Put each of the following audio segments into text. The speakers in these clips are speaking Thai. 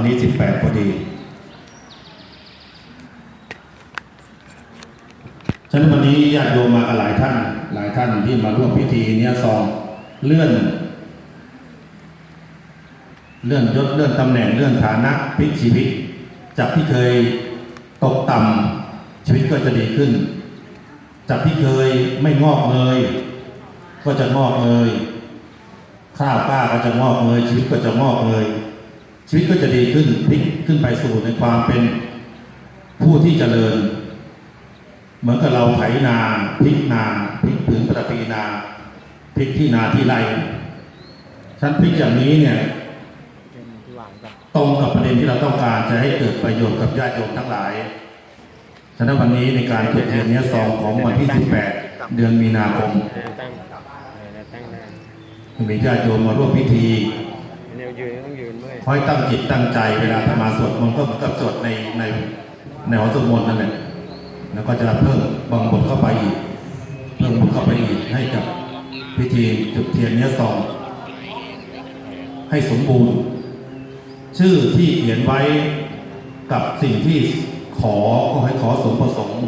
วันนี้18พอดี ฉะนั้นวันนี้ญาติโยมมากันหลายท่าน หลายท่านที่มาร่วมพิธีเนี้ยซองเลื่อน เลื่อนยศเลื่อนตำแหน่งเลื่อนฐานะพลิกชีวิต จากที่เคยตกต่ำชีวิตก็จะดีขึ้น จากที่เคยไม่งอกเงยก็จะงอกเงยข้าวกล้าก็จะงอกเงยชีวิตก็จะงอกเงย ชีวิตก็จะดีขึ้นพลิกขึ้นไปสู่ในความเป็นผู้ที่เจริญ เหมือนกับเราไถนาพลิกนาพลิกผืนประปีนาพลิกที่นาที่ไรฉันพลิกอย่างนี้เนี่ยตรงกับประเด็นที่เราต้องการจะให้เกิดประโยชน์กับญาติโยมทั้งหลายฉะนั้นวันนี้ในการจุดเทียนเนี้ยซองของวันที่ 18 เดือนมีนาคมตั้งตั้งได้มีญาติโยมมาร่วมพิธี แนวยืนต้องยืนเมื่อยคอยตั้งจิตตั้งใจเวลาธรรมาสวดมนต์ก็เหมือนกับสวดในในในหอสวดมนต์นั่นแหละแล้วก็จะเพิ่มบางบทเข้าไปอีกเพิ่มบทเข้าไปอีกให้กับพิธีจุดเทียนเนี้ยซองให้สมบูรณ์ ชื่อที่เขียนไว้กับสิ่งที่ขอก็ให้ขอสมประสงค์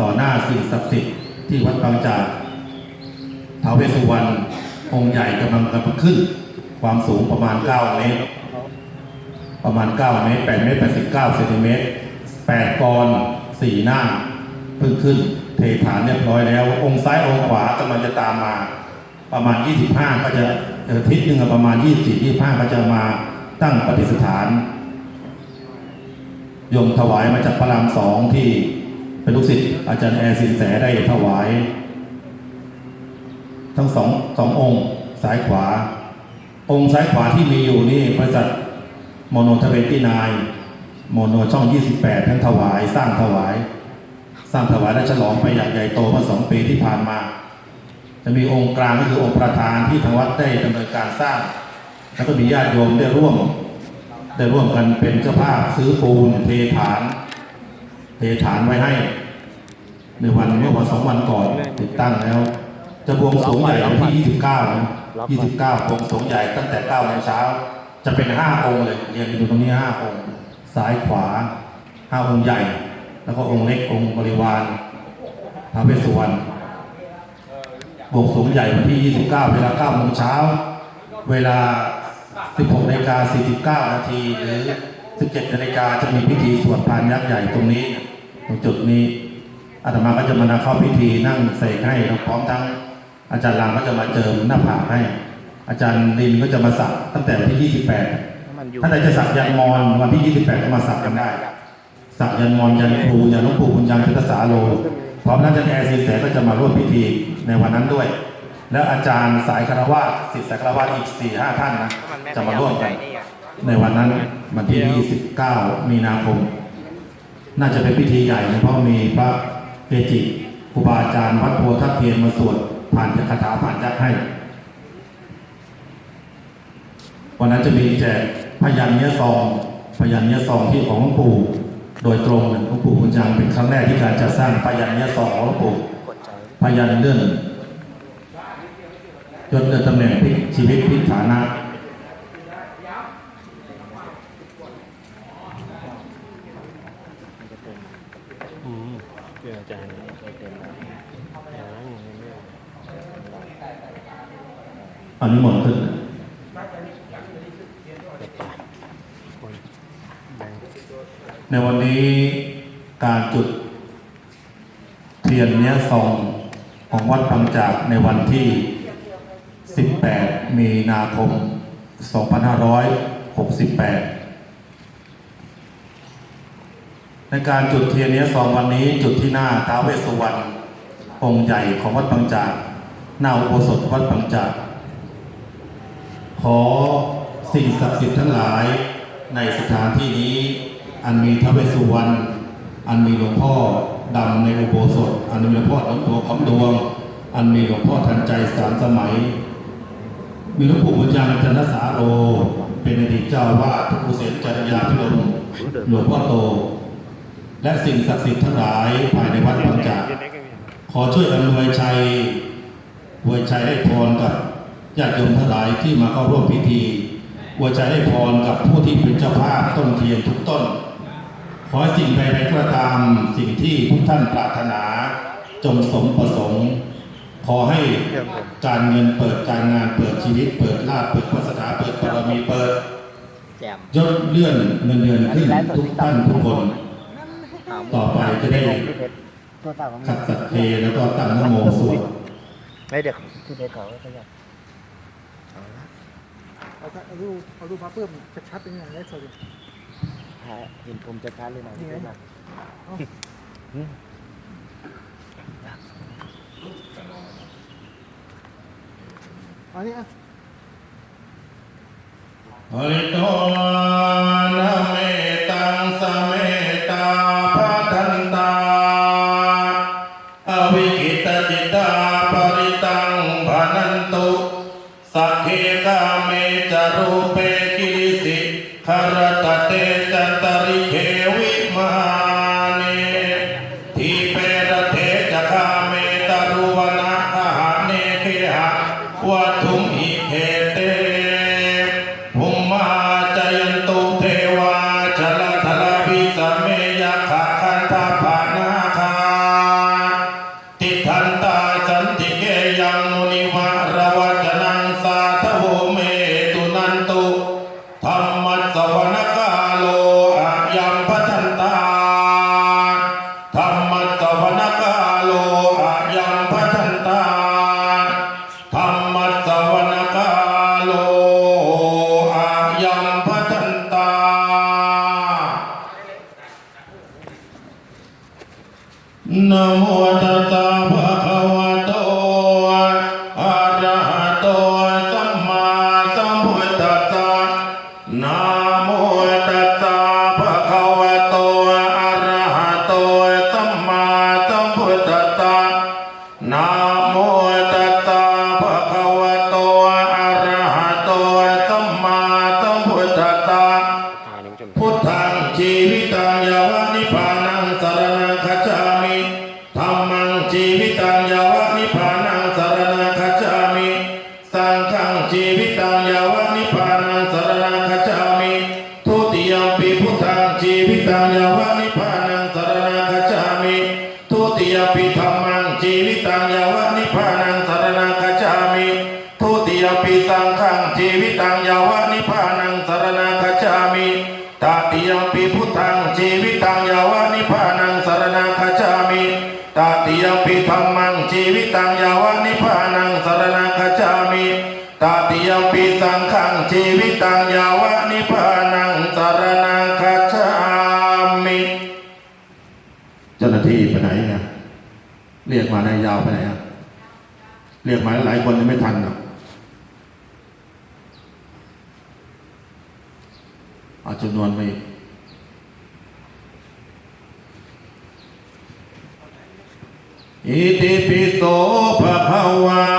ต่อหน้าสิ่งศักดิ์สิทธิ์ที่วัดบางจากท้าวเวสสุวรรณองค์ใหญ่กำลังกำลังขึ้น ความสูงประมาณ 9 เมตร ประมาณ 9 เมตร 8 เมตร 89เซนติเมตร 8 กร4หน้าเพิ่งขึ้น เทฐานเรียบร้อยแล้ว องค์ซ้ายองค์ขวากำลังจะตามมา ประมาณ 25 ก็จะเอ่อทิศหนึ่งประมาณ 24 25 ก็จะมาตั้งปฏิสถาน ยมถวายมาจากพระรามสองที่เป็นลูกศิษย์อาจารย์แอร์สินแสได้ถวาย ทั้งสองสององค์ ซ้ายขวา องค์ซ้ายขวาที่มีอยู่นี่บริษัทโมโนทเวนตี้นายโมโนช่อง 28 ทั้งถวาย สร้างถวาย สร้างถวายและฉลองไปอย่างใหญ่โตเมื่อสองปีที่ผ่านมา จะมีองค์กลางก็คือองค์ประธานที่ทางวัดได้ดำเนินการสร้าง แล้วก็มีญาติโยมได้ร่วม ได้ร่วมกันเป็นเจ้าภาพซื้อปูนเทฐาน เทฐานไว้ให้ ในวันเมื่อวันสองวันก่อนติดตั้งแล้ว จะบวงสรวงใหญ่วันที่ 29นะ 29บวงสรวงใหญ่ตั้งแต่9โมงเช้า จะเป็น 5 องค์เลยเรียงอยู่ตรงนี้ 5 องค์ ซ้ายขวา 5 องค์ใหญ่ แล้วก็องค์เล็กองค์บริวารพระเวสสุวรรณบวงสงใหญ่วันที่ 29 เวลา9โมงเช้า เวลา 16นาฬิกา49 นาทีหรือ 17นาฬิกาจะมีพิธีสวดพานยักษ์ใหญ่ตรงนี้ตรงจุดนี้อาตมาก็จะมาเข้าพิธีนั่งเสกให้พร้อมทั้ง อาจารย์ลังก็จะมาเจิมหน้าผากให้ อาจารย์ลินก็จะมาสักตั้งแต่วันที่ 28 ถ้าใครจะสักยันมอนวันที่ 28 ก็มาสักกันได้ สักยันมอนยันครูยันหลวงปู่คุณยันพิทสาโลพร้อมนั้นอาจารย์แอร์สินแสก็จะมาร่วมพิธีในวันนั้นด้วย แล้วอาจารย์สายคารวะศิษย์สายคารวะอีก 4-5 ท่านนะจะมาร่วมกันในวันนั้นวันที่ 29 มีนาคม น่าจะเป็นพิธีใหญ่นะเพราะมีพระเกจิครูบาอาจารย์วัดโพทับเทียนมาสวด ผ่านคาถาผ่านยักษ์ให้ วันนั้นจะมีแจกพยัญเนี้ยซองพยัญเนี้ยซองที่ของหลวงปู่ โดยตรงเนี่ยหลวงปู่คุณยังเป็นครั้งแรกที่การจะสร้างพยัญเนี้ยซองของหลวงปู่พยัญเรื่อนจนเกิดตำแหน่งพลิกชีวิตพลิกฐานะ อืมเพื่ออาจารย์ไปเป็นอย่างนั้นอย่างนี้ อันนี้หมดขึ้น คนแบ่ง ในวันนี้การจุดเทียนเนี้ยซองของวัดบางจากในวันที่ 18 มีนาคม 2568 ในการจุดเทียนเนี้ยซองวันนี้จุดที่หน้าท้าวเวสสุวรรณองค์ใหญ่ของวัดบางจาก หน้าอุโบสถวัดบางจาก ขอสิ่งศักดิ์สิทธิ์ทั้งหลายในสถานที่นี้ อันมีพระเวสสุวรรณ อันมีหลวงพ่อดำในอุโบสถ อันมีหลวงพ่อหลวงตัวคำดวง อันมีหลวงพ่อทันใจสามสมัย มีหลวงปู่บุญจังจันทสาโร เป็นอดีตเจ้าวาดพระครูเสนจันยาพิรมหลวงพ่อโต และสิ่งศักดิ์สิทธิ์ทั้งหลายภายในวัดบางจากขอช่วยอำนวยชัยวยชัยให้พรกับญาติโยมทั้งหลายที่มาเข้าร่วมพิธีวยชัยให้พรกับผู้ที่เป็นเจ้าภาพต้นเทียนทุกต้น ขอสิ่งใดๆก็ตามสิ่งที่ทุกท่านปรารถนาจงสมประสงค์ ขอให้การเงินเปิดการงานเปิดชีวิต เปิดลาภเปิดวาสนาเปิดปารมีเปิดยศเลื่อนเงินเดือนขึ้นทุกท่านทุกคน ต่อไปจะได้ขัดสัตเทแล้วก็ตั้งนโมสวดไม่เด็กที่เด็กเขาขยับเอารูปเอารูปมาเพิ่มชัดๆเป็นอย่งไรสวัสดี ค้เห็นผมจะค้าเลยมาท่ไหมาอันนี้อะ พุทธังชีวิตังยาว รียกหมาหลายคนยังไม่ทันนะอาจจะนวนไม่อิติปิโสภะคะวา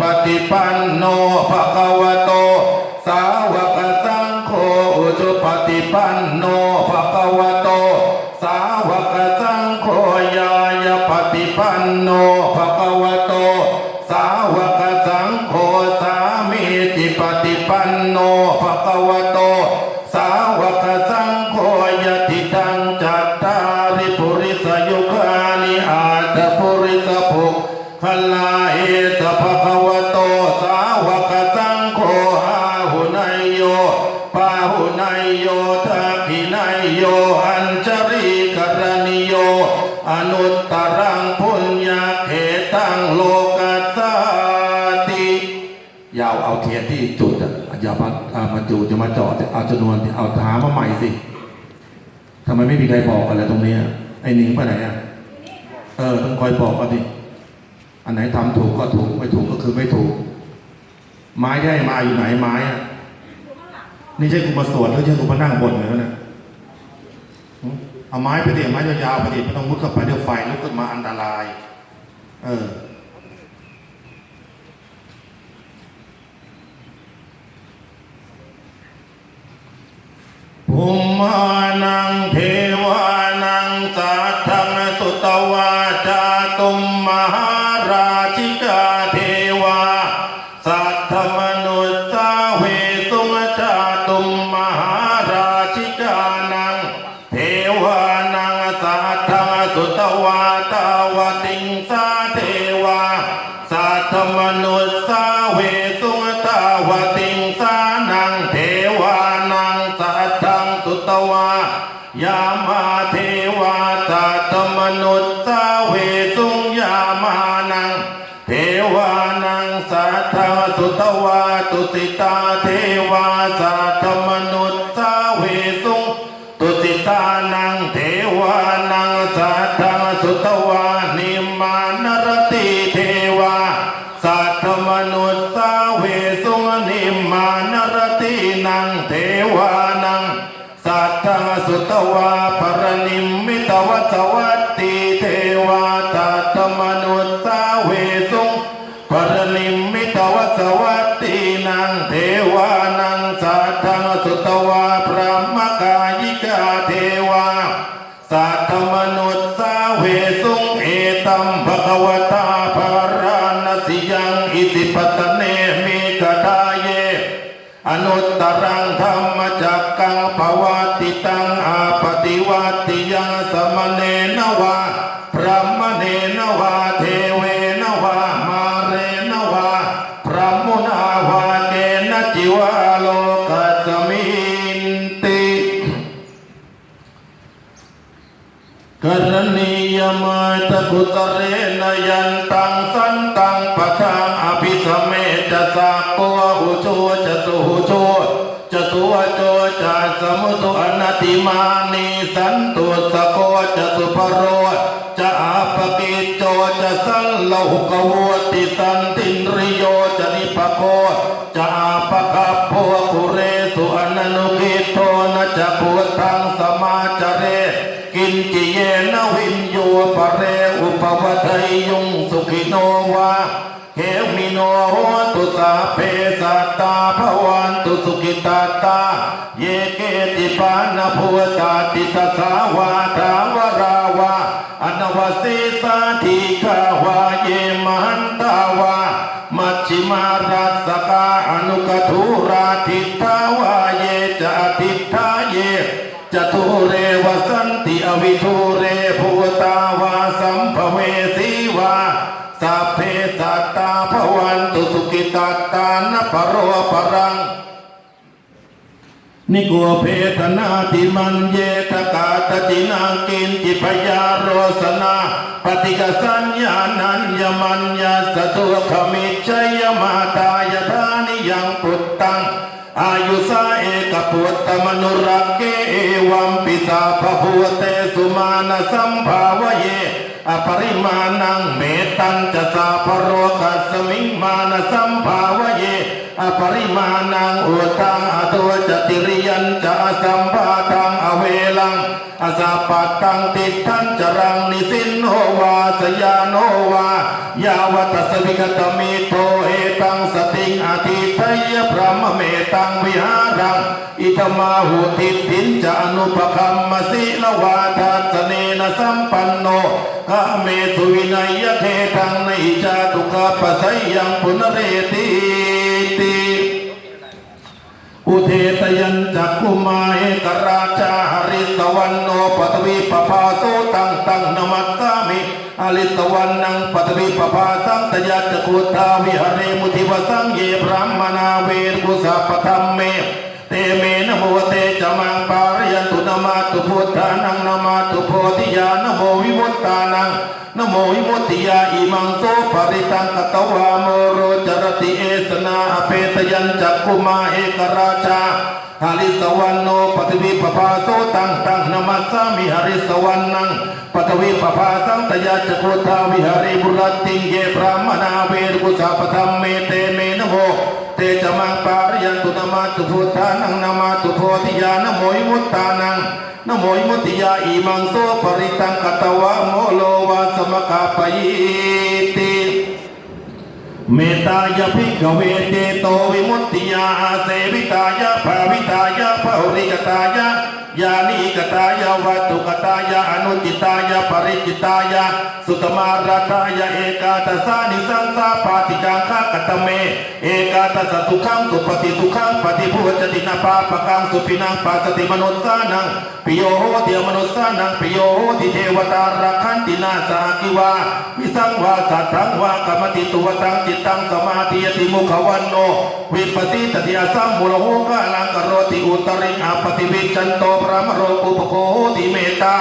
ปฏิปันโนภะคะวะโต มาจอดเอาจำนวนเอาถามมาใหม่สิทำไมไม่มีใครบอกอะไรตรงนี้ไอ้หนิงไปไหนอะเออต้องคอยบอกกันดิอันไหนทำถูกก็ถูกไม่ถูกก็คือไม่ถูก ไม้ได้มาอยู่ไหนไม้อะนี่ใช่คุณมาสวดหรือใช่คุณมานั่งบนเหรอเนี่ยเอาไม้ไปเดี๋ยวไม้ยาวๆไปเดี๋ยวต้องมุดเข้าไปเดี๋ยวไฟลุกขึ้นมาอันตราย เออ ภูมานังเทว ยังอิติปตเนมิกดาเย อนุตตรังธรรมจักกังภวติตังอาปฏิวัติยัง ติมานีสันตุสโกจะสุปโรจะอาปกิจโจจะสัลโลกวติสันตินริโยจะนิปโกจะอาปะกัปโพกุเรสุอนันุกิโตนะจะพุทังสมาจเร กินจิเยนวินโยปะเรอุปวัตยยุงสุขิโนวา เฮมิโนโหตุสาเพสัตตาภวันตุสุกิตาตา เยเกติปานาภูตาติตสาวาทาวราวาอนวสิสาธิกา นิโกเพทนาติมันเยทกาตตินังกินจิพยาโรสนาปฏิกสัญญานัญญมัญญาสตุขมิจฉยมาตายธานิยังปุตตังอายุสาเอกปุตตมนุรักเกเอวัมปิสาภพุเตสุมาณสัมภาวเยอปริมาณังเมตังจะสาปโรกัสมิงมานะสัมภาวเย ปริมาณังอุตังอตัวจติริยันจะสัมภาทังอเวลังอสาปัตตังติทันจรังนิสินโนวาสยานโนวายาวตัสวิกตมิโตเอตังสติงอธิทยพระมเมตังวิหารัง อิตมาหุติตินจะอนุปคัมมสิลวาทัสเนนสัมปันโนกะเมสุวินัยเททังในจาตุกะปัยยังปุนเรติติอุเทตยันจักกุมาเอกราชาหริสวันโนปตวีปภาโสตังตังนมัสสามิอลิสวันนังปตวีปภาสังตยัจกุทาวิหเรมุทิวสังเยพรามนาเวรกุสาปธรรมเม เตเมนะโมเตจมังปารยันตุนามาตุพุทธานังนามาตุโพธิยาณโมวิมุตตานังนโมวิมุตติยาอิมังโตปริตังกตวาโมโรจรติเอสนาอเปตยันจักกุมาเอกราชา หาริสวรรณโนปฏิวิปภาโสตังตังนมัสสามิหาริสวรรณังปฏิวิปภาสังตยาจโคทาวิหาริบุรติงเยพระมนาเวรกุสาปธรรมเมเตเมนโมเตจมังปารยันตุนมาตุพุทธานังนามาตุโพธิญาณโมยมุตตานังนโมยมุติยาอิมังโสปริตังกตวะโมโลวาสมกาปยิติ เมตตายภิกเวเตโตวิมุตติยาเสวิตายาภาวิตายาภาริกตายา ยานิกตายะวัตุกตายะอนุจิตายะปริจิตายะสุตมาราตายะเอกาตสานิสังสาปาติจังคกตเม เอกาตสสุขังสุปฏิสุขังปฏิภูจตินาปาปกังสุปินังปัสติมนุสสานังปิโยโหติมนุสสานังปิโยโหติเทวตารักขันตินาสากิวาวิสังวาสัตถังวากรรมติตุวตังจิตตังสมาธิยติมุขวันโนวิปัสสิตติอาสัมมุลโหกาลังกโรติอุตริอาปฏิวิจันโตพระมโรกุปโคติเมตตา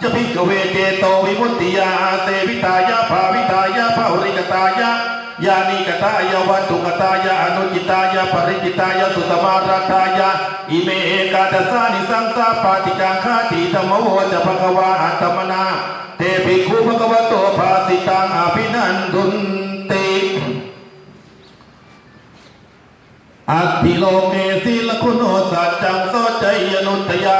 จะพิกเวเจโตวิมุตติยาเสวิตายะภาวิตายะภาริกตายะยานิกตายะวัตถุกตายะอนุจิตายะปริจิตายะสุตมาราตายะอิเมเอกาตสานิสังสาปาติจังคาติธรรมโวจะภควาอัตมนาเตปิคูภควโตภาสิตังอภินันทุนติอัติโลเกศิลคุณโนสัจจังโสจยนุตยาเตนะสัจเจนะกาหามิสัจจกริยมนุตยา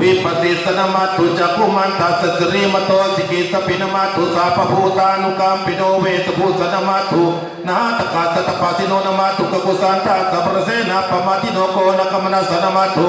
วทปฏิกมาสสเจกเตไมหังมหาปจริโตสิกิวัจเจสิสรสกริสานิอุตตะปัตตวายทาสิกิสัจเจนะเมสโมนาทิเอสาเมสัจจปารมีติวิปัสสิสนมาตุจักขุมันตัสสริมโตสิกิสปินมาตุสาปภูตานุกามปิโนเวสภูสนมาตุนาตกาสตปาสิโนนมาตุกกุสันตาสัพระเสนาปมาติโนโกนกมนาสนมาตุ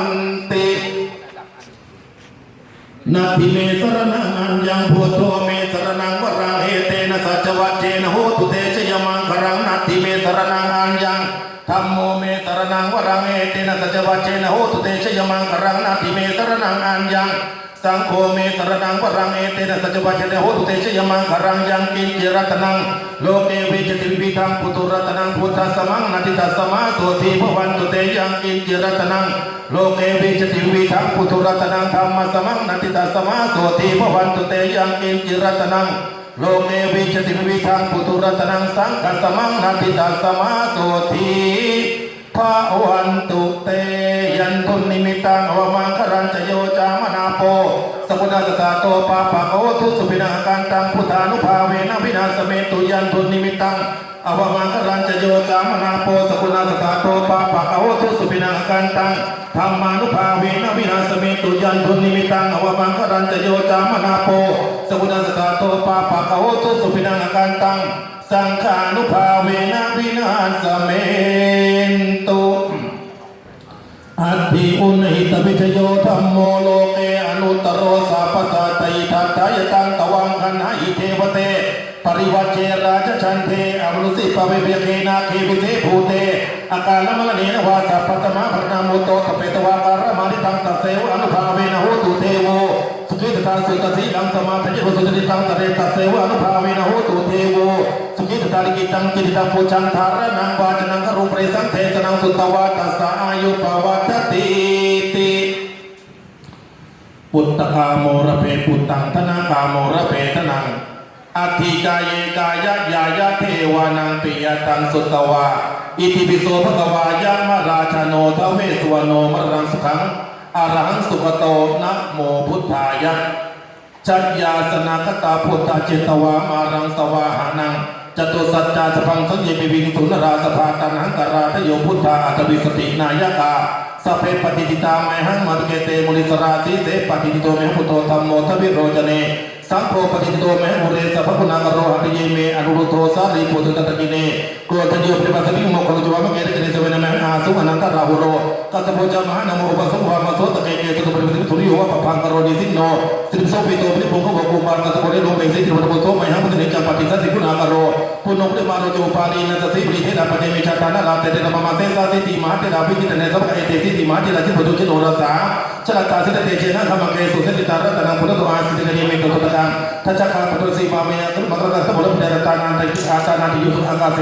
นาทิเมสรนังอัญญังพุทโธเมสรนังวรังเอเตนะสัจวัจเจนะโหตุเตชยมังครังนาทิเมสรนังอัญญังธัมโมเมสรนังวรังเอเตนะสัจวัจเจนะโหตุเตชยมังครังนาทิเมสรนังอัญญัง สังโฆเมสรนังวรังเอเตนะสัจวัจเจนโหตุเตชยมังครังยังกินจิรัตนังโลกเกวิจติวิธังปุตุรัตนังพุทธสมังนาทิตัสมาโสทีภวันตุเตยังกินจิรัตนังโลกเกวิจติวิทังพุทธรัตนังธรรมสมังนันติตาสมาโสติภวันตุเตยังกินจิรัตนังโลกเกวิจติวิทังพุทธรัตนังสังฆสมังนันติตาสมาโสติภวันตุเตยันทุนนิมิตังอวมังครัญจโยจามนาโป สกุณาสตาโตปาปะโอทุสุปินาการตังพุทธานุภาเวนะวินาสเมตุยันทุนิมิตังอวมังครัญจโยจามนาโปสกุณาสตาโตปาปะโอทุสุปินังกันตังธรรมานุภาเวนะวินาสเมตุยันทุนิมิตังอวมังครัญจโยจามนาโปสกุณาสตาโตปาปะโอทุสุปินังกันตังสังฆานุภาเวนะวินาสเมต อัตถิอุณหิตวิชโยธรรมโมโลเกอนุตโรสาปสัตติทัตตายตังตวังคณะอิเทวเต ปริวัจเจราชชันเทอมรุสิปเวเบียเคนาเควิเสภูเตอากาลมลเนนวาสัพพตมะพระนามุโตตเปตวาการมานิตังตเสวอนุภาเวนะโหตุเทโวสุขิตตาสุตสีลังสมาธิจุสุติตังตเรตเสวอนุภาเวนะโหตุเทโว ตาลิกิตังกิตังปูชังธารนังวาจนังครุปริสังเทสนังสุตวาตัสสะอายุปวัตติติปุตตะกาโมระเพปุตตังธนากาโมระเพทนังอัติกายกายะยายะเทวานังปิยตังสุตวาอิติปิโสภะคะวายะมะราชโนทเวสวโนมรังสุขังอรหังสุขโตนะโมพุทธายะชัญญาสนาคตาพุทธเจตวามารังสวาหานัง ตุสัจจาสพังสัญญปิวิงสุนราสภาตันหังกราทโยพุทธาอัตวิสตินายกา สัพเพปฏิทิตาไมหังมัตเกเตมุนิสราสีเสปฏิทิโตเมหพุโตธรรมโมทวิโรจเนสังโฆปฏิทิโตเมหุเรสัพพุนากโรหะติเยเมอนุรุโทสารีปุตตะตะกิเนโกตโยปริปัสสิโมคโลจวามะเกตเกเนสเวนะเมหาสุอนันตราหุโรกัสสะโพจามหานโมอุปสมวามะโสตะเกเกสุปริปัสสิทุริโยวะปะพังกโรนิสิโนสิริโสปิโตปริปุงขโกกุมารกัสสะโพเรโลเมสิติวัตโพโตไมหังปฏิเนจัมปฏิสัสสิคุณากโรปุณโญปริมาโรโจปาลีนัสสิปริเทนะปะเจมิชาตานะลาเตเตนะมะมะเสสาสิติมหาเตระภิจิตเนสัพพะเอเตสิติมหาเตระจิปุตุจิโนรสาชลตาสิตเตเชนะธรรมเกสุสิติตารัตนังพุทธโตอาสิติกะเนเมตุตตังทัชชะคาปตุสีมาเมยะตุมัตระกัสสะบุรพเดรตานันติอาตานันติยุสุอากาเส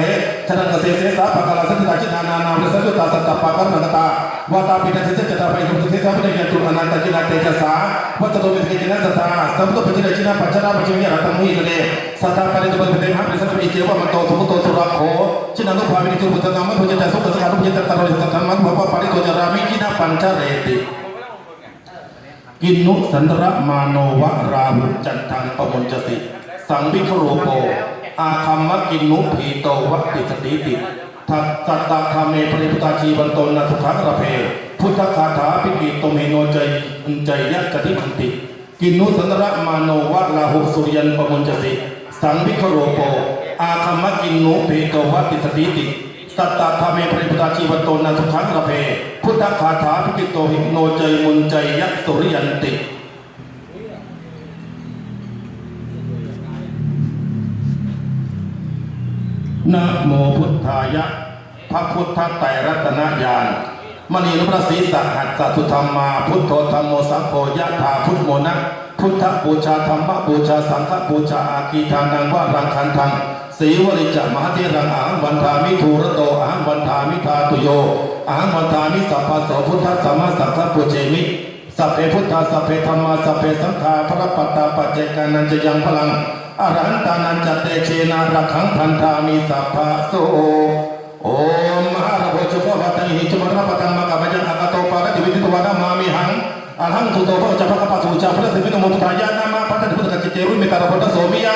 ชนะกเสเสสาปะกาลสัตตาจินานานาวิสัจจุตาสัตตปะกรณกตาวาตาปิณสิจจตาไปกุตุเสสาปิณยันตุอนันตจินาเตจสาวัตโตเวทิจินาสตาสัมตุปจินาจินาปัจจราปจิวิยะตัมมุหิเนสัตตาปริตุปเตมหาปิสัตติเจวะมันโตสุขโตสุรักโขจินานุภาวินิจุปุตตะมัพพุจตะสุขสังฆานุปจิตตะตะโรหิตตะมังภวะปะริโตจารามิจินาปัญจเรติ กินนุสันตรมาโนวะราหุจันทังปมุญจติ สังวิคโรโป อาคัมมะกินนุพีโตวะติสติติทัตตตะธรรมเมปริพุตาชีวันตนนะสุขังระเพ พุทธคาถาปิกิโตเมโนใจใจยะกติมันติ กินนุสันตรมาโนวะราหุสุริยันปมุญจติ สังวิคโรโป อาคัมมะกินนุพีโตวะติสติติ สัตตาธรรมเมปริพุตาชีวันโตนสุขังระเพ พุทธคาถาพิกิโตหิโนใจมุนใจยักสุริยันตินะโมพุทธายะ พระพุทธไตรรัตนญาณมณีนุพระศีสัหัสสตุธรรมา พุทโธธรรมโมสังโฆยะถาพุทโมนะพุทธบูชาธรรมบูชาสังฆบูชาอาคีทานังว่ารังคันทัง สีวริจมหาเทรังอาหังวันทามิทูระโตอาหังวันทามิทาตุโยอาหังวันทามิสัพพะโสพุทธสัมมาสัพพะปุเจมิสัพเพพุทธาสัพเพธรรมาสัพเพสังฆาพระปัตตาปัจเจกานันจะยังพลังอรหันตานันจะเตเชนารักขังพันธามิสัพพะโสโอมมหาระโพชุภวัตติหิจุมรปตังมะกะมัจอะกะโตปะกะติวิติตวะนะมามิหังอรหังสุโตภะจะภะกะปะสุจาพระสิวิตโมพุทธายะนามาปัตติพุทธกัจเจรุมิตาระพุทธโสมิยะ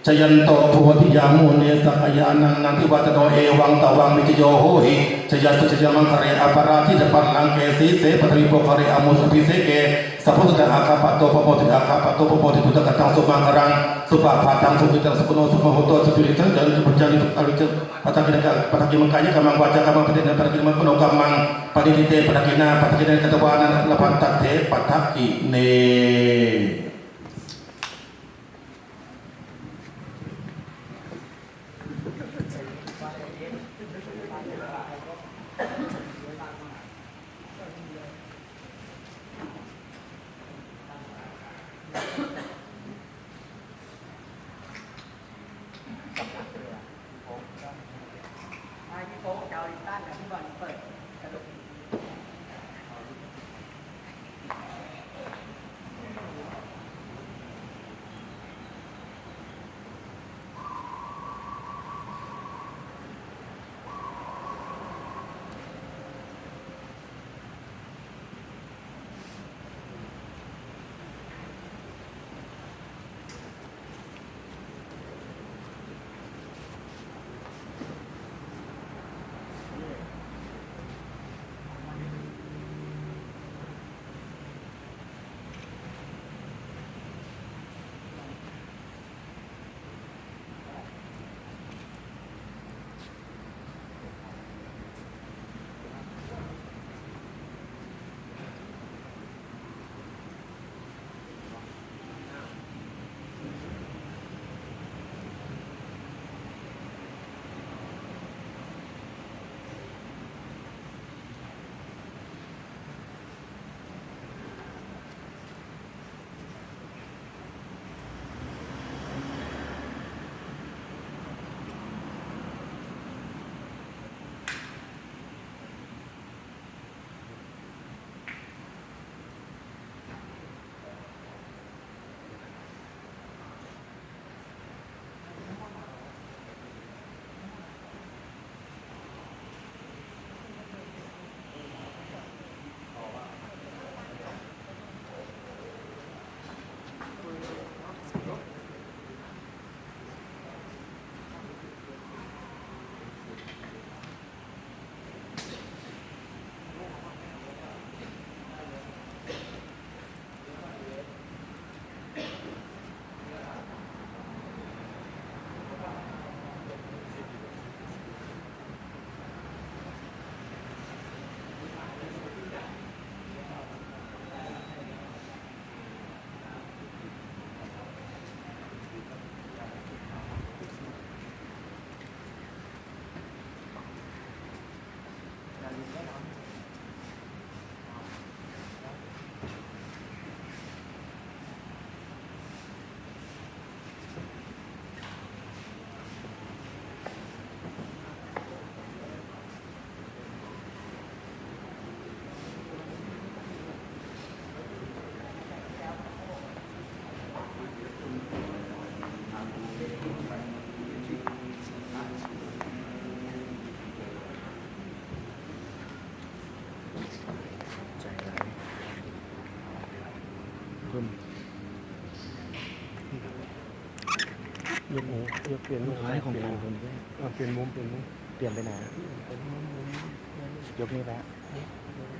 ะสุภวะจะสุวิตันสุวิตันจะอิติปิโสวิเศษอิเศษพุทธนาเมอิอิมินาพุทธตังโสอิสตังพุทธปิดีสิทธิกิจจังสิทธิกรรมสิทธิริยะตถาคตสิทธิติโชชโยนิจังสิทธิลาโพธิรัตรังสัพพะโสธิภวันตุเตชยันโตโพธิยามูเนสัพยานังนันทิวัตโนเอวังตวังมิจโยโหหิชยัสสุชยมังคเรอปาราทิตปัลลังเกสีเสปทวิโปคเรอมุสภิเสเกสัพพุทธะอาคาปะโตปโมติอาคาปะโตปโมติพุทธกัตังสุมังครังสุปะภาตังสุปิตังสุปโนสุปโหโตสุปิริตังจันทุปจานิอริจ patakinaka patakimangkanya kamang waca kamang padina patakimang kuno kamang padinite patakina patakina katawanan lapan tate pataki ne ย กหมูยกเปลี่ยนมุมไม้ของเปลี่ยนผมมุมเออเปลี่ยนมุมเปลี่ยนมุมเปลี่ยนไปไหนยกนี่ไปเ